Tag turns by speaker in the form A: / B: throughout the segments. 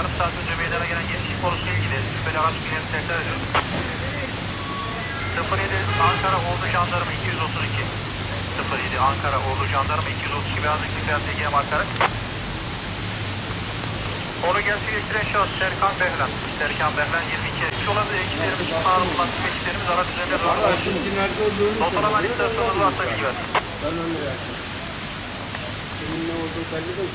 A: yarım saat önce meydana gelen gençlik konusuyla ilgili şüpheli araç binerini tekrar ediyoruz. 07 Ankara Ordu Jandarma 232 07 Ankara Ordu Jandarma 232 beyaz ekipler TG markarak onu gerçekleştiren şahıs Serkan Behlen. Serkan Behlen 22. Şu olabilir ekiplerimiz, tüm ekiplerimiz araç üzerinde zorunda.
B: Şimdi nerede olduğunu
A: Notalaman istasyonunuz varsa bilgi ver.
B: Ben öyle yaptım. Senin ne olduğu belli değil.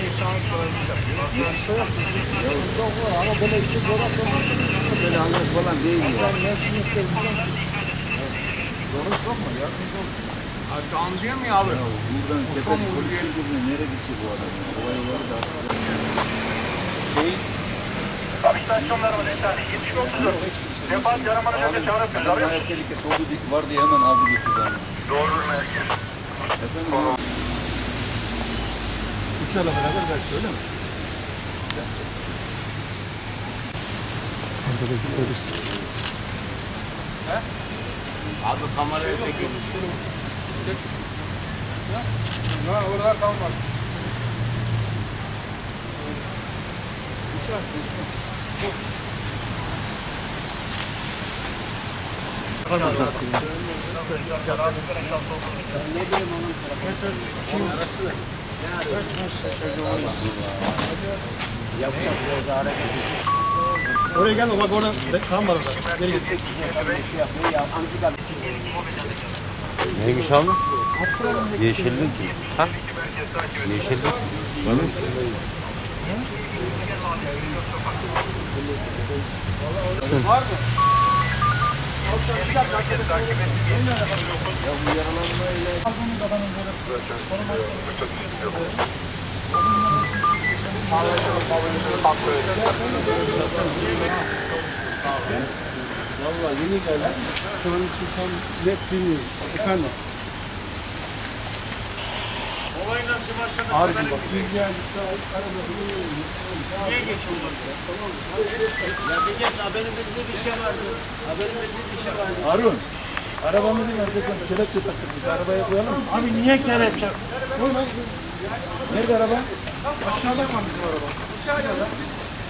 B: koyarken şey yok. Bak bak. Oraya.
C: Ama ya.
B: Ya abi? Diye-
C: müdürüne nereye gidecek bu adam ya? Olay var da aslında.
A: Abi istasyonlarıma ne tane? 70 34. Defaat yaramanı önce çağrı yapıyoruz. Arıyor
C: Hayat
A: musun?
C: tehlikesi oldu dik var diye hemen aldı.
A: Doğrudur merkez.
C: Efendim
B: Uçağla beraber belki öyle mi? Abi kamerayı çekiyor. Ha orada kalmadı. Uçarsın uçarsın.
D: Oraya gelme bak orada kan var orada. Geri git.
E: Neymiş abi? Yeşillik. Ha? Yeşillik. Bana?
D: Valla yeni geldi. Şu an için tam net bilmiyorum. Efendim.
B: Nasıl başladı?
D: Abi bak biz geldik daha araba
B: Niye geçiyorlar? Ya bir geç, ha benim bildiğim bir şey vardı. Ha benim bildiğim bir şey vardı.
D: Harun. Arabamızın arkasına kelepçe taktık biz. Arabaya koyalım mı?
B: Abi niye kelepçe?
D: Koy lan. Nerede araba? Aşağıda mı bizim araba?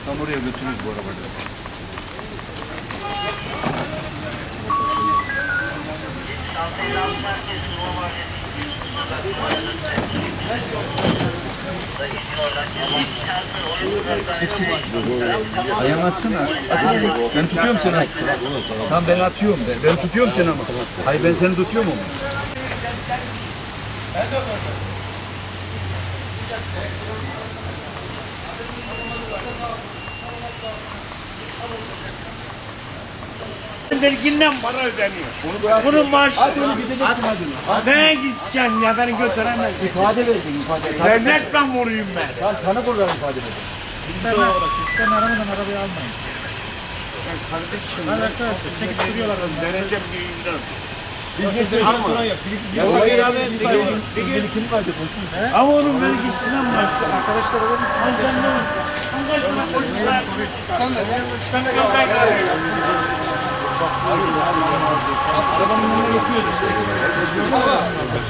C: Tam oraya götürürüz bu arabayı. Ayağını atsana. Ben tutuyorum seni. Tamam ben atıyorum ben. Ben tutuyorum seni ama. Hayır ben seni tutuyorum ama.
B: Verginden para ödeniyor. Bunun maaşı.
D: Hadi onu gideceksin hadi.
B: Neye gideceksin ya beni götüremez.
D: İfade vereceksin ifade.
B: Devletle vuruyum ben.
D: Tamam tanı buradan ifade vereceksin. İsteme, isteme aramadan arabayı almayın. Hadi arkadaşlar çekip duruyorlar.
B: Vereceğim düğünden.
D: Ama.
B: Onun vergisinden maaşı.
D: Arkadaşlar olur mu?
B: Hanımefendi polisler. Sen de. Sen de
D: Arabanın önüne geçiyoruz.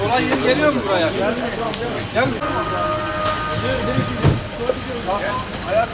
E: Olay geliyor mu buraya?
D: Hayat